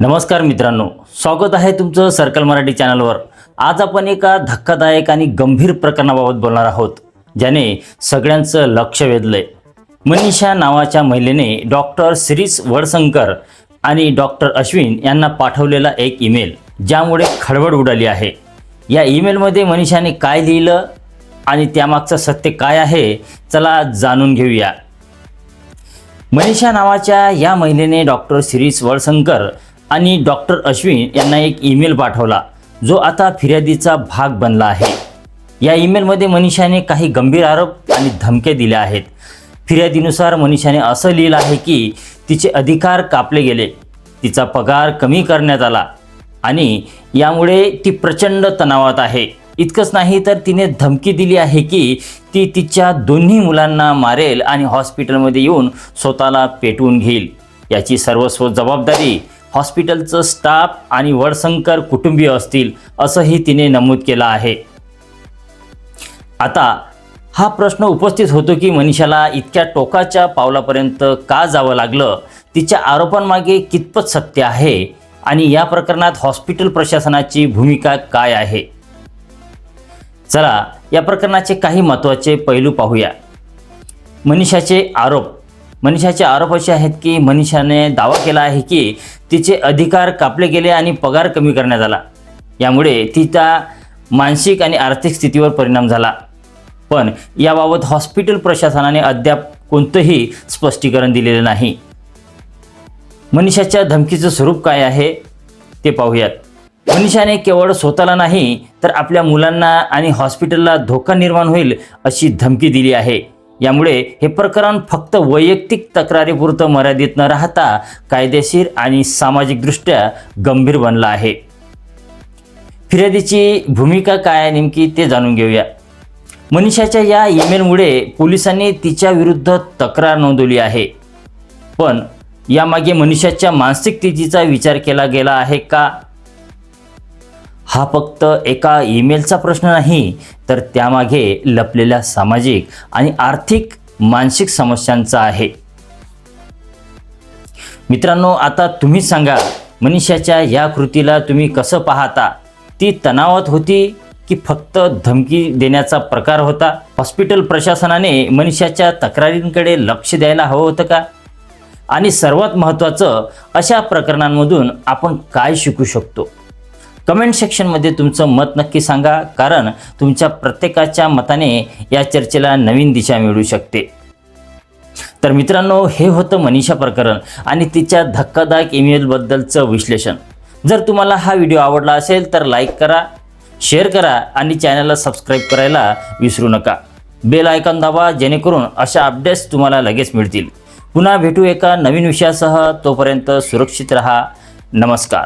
नमस्कार मित्रांनो स्वागत आहे तुमचं सर्कल मराठी चॅनलवर. आज आपण एका धक्कादायक आणि गंभीर प्रकरणाबाबत बोलणार आहोत ज्याने सगळ्यांचं लक्ष वेधलंय. मनीषा नावाच्या महिलेने डॉक्टर सिरीस वडशंकर आणि डॉक्टर अश्विन यांना पाठवलेला एक ईमेल ज्यामुळे खळबळ उडाली आहे. या ईमेलमध्ये मनीषाने काय लिहिलं आणि त्यामागचं सत्य काय आहे चला जाणून घेऊया. मनीषा नावाच्या या महिलेने डॉक्टर सिरीस वळशंकर आणि डॉक्टर अश्विन यांना एक ईमेल पाठवला जो आता फिर्यादीचा भाग बनला आहे. या ईमेलमध्ये मनीषाने काही गंभीर आरोप आणि धमके दिल्या आहेत. फिर्यादीनुसार मनीषाने असं लिहिलं आहे की तिचे अधिकार कापले गेले तिचा पगार कमी करण्यात आला आणि यामुळे ती प्रचंड तणावात आहे. इतकंच नाही तर तिने धमकी दिली आहे की ती तिच्या दोन्ही मुलांना मारेल आणि हॉस्पिटलमध्ये येऊन स्वतःला पेटवून घेईल. याची सर्वस्व जबाबदारी हॉस्पिटलचं स्टाफ आणि वडसंकर कुटुंबीय असतील असंही तिने नमूद केलं आहे. आता हा प्रश्न उपस्थित होतो की मनीषाला इतक्या टोकाच्या पावलापर्यंत का जावं लागलं? तिच्या आरोपांमागे कितपत सत्य आहे? आणि या प्रकरणात हॉस्पिटल प्रशासनाची भूमिका काय आहे? चला या प्रकरणाचे काही महत्त्वाचे पैलू पाहूया. मनीषाचे आरोप मनीषाचे आरोप असे आहेत की मनीषाने दावा केला आहे की तिचे अधिकार कापले गेले आणि पगार कमी करण्यात आला. यामुळे तिचा मानसिक आणि आर्थिक स्थितीवर परिणाम झाला. पण याबाबत हॉस्पिटल प्रशासनाने अद्याप कोणतंही स्पष्टीकरण दिलेलं नाही. मनीषाच्या धमकीचं स्वरूप काय आहे ते पाहूयात. मनीषाने केवळ स्वतःला नाही तर आपल्या मुलांना आणि हॉस्पिटलला धोका निर्माण होईल अशी धमकी दिली आहे. यामुळे हे प्रकरण फक्त वैयक्तिक तक्रारीपुरतं मर्यादित न राहता कायदेशीर आणि सामाजिकदृष्ट्या गंभीर बनलं आहे. फिर्यादीची भूमिका काय आहे नेमकी ते जाणून घेऊया. मनीषाच्या या ईमेलमुळे पोलिसांनी तिच्या विरुद्ध तक्रार नोंदवली आहे. पण यामागे मनीषाच्या मानसिक स्थितीचा विचार केला गेला आहे का? हा फक्त एका ईमेलचा प्रश्न नाही तर त्यामागे लपलेल्या सामाजिक आणि आर्थिक मानसिक समस्यांचा आहे. मित्रांनो आता तुम्ही सांगा मनीषाच्या या कृतीला तुम्ही कसं पाहता? ती तणावात होती की फक्त धमकी देण्याचा प्रकार होता? हॉस्पिटल प्रशासनाने मनीषाच्या तक्रारींकडे लक्ष द्यायला हवं होतं का? आणि सर्वात महत्त्वाचं अशा प्रकरणांमधून आपण काय शिकू शकतो? कमेंट सेक्शनमध्ये तुमचं मत नक्की सांगा कारण तुमच्या प्रत्येकाच्या मताने या चर्चेला नवीन दिशा मिळू शकते. तर मित्रांनो हे होतं मनीषा प्रकरण आणि तिच्या धक्कादायक ईमेलबद्दलचं विश्लेषण. जर तुम्हाला हा व्हिडिओ आवडला असेल तर लाईक करा शेअर करा आणि चॅनलला सबस्क्राईब करायला विसरू नका. बेल आयकॉन दाबा जेणेकरून अशा अपडेट्स तुम्हाला लगेच मिळतील. पुन्हा भेटू एका नवीन विषयासह. तोपर्यंत सुरक्षित रहा. नमस्कार.